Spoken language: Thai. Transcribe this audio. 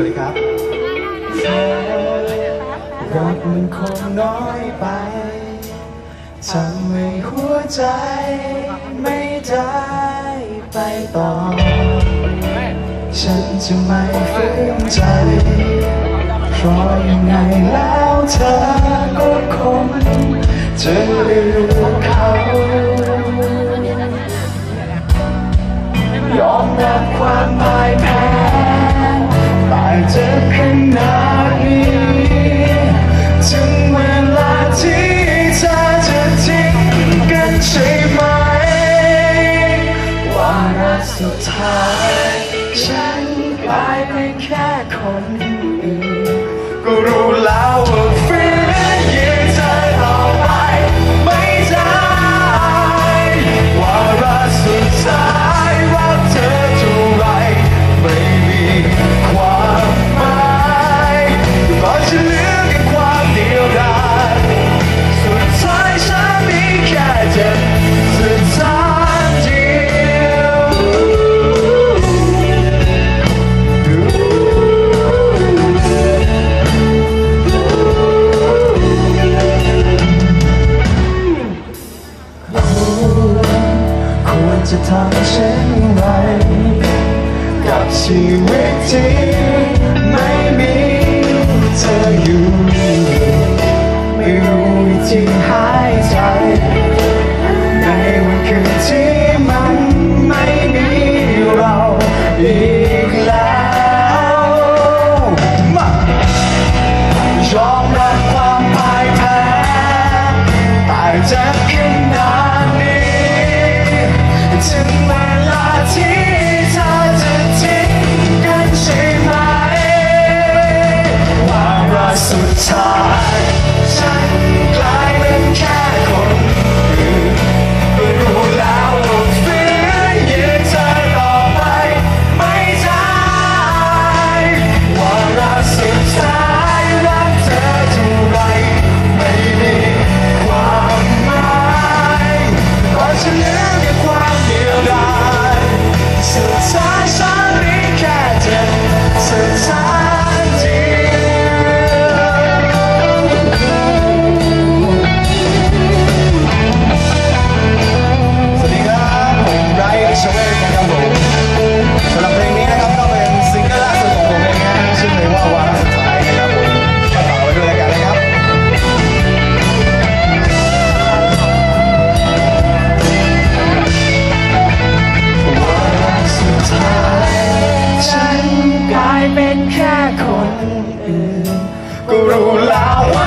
วัสดีครับรักมันคงน้อยไปทำให้หัวใจไม่ได้ไปต่อ ฉันจะไม่ฝืนใจ เพราะยังไงแล้วเธอก็คงจะได้รู้เขายอมรับความหมายแพ้ จ็ขนาดนี้ถึงเวลาที่เธจะทิ้งกันใช่ไหมวารสุดท้ายฉันกลายเป็นแค่คนอื่นก็รู้แล้วว่า waiting, waiting. เป็นแค่คนอื่น ก็รู้แล้วว่า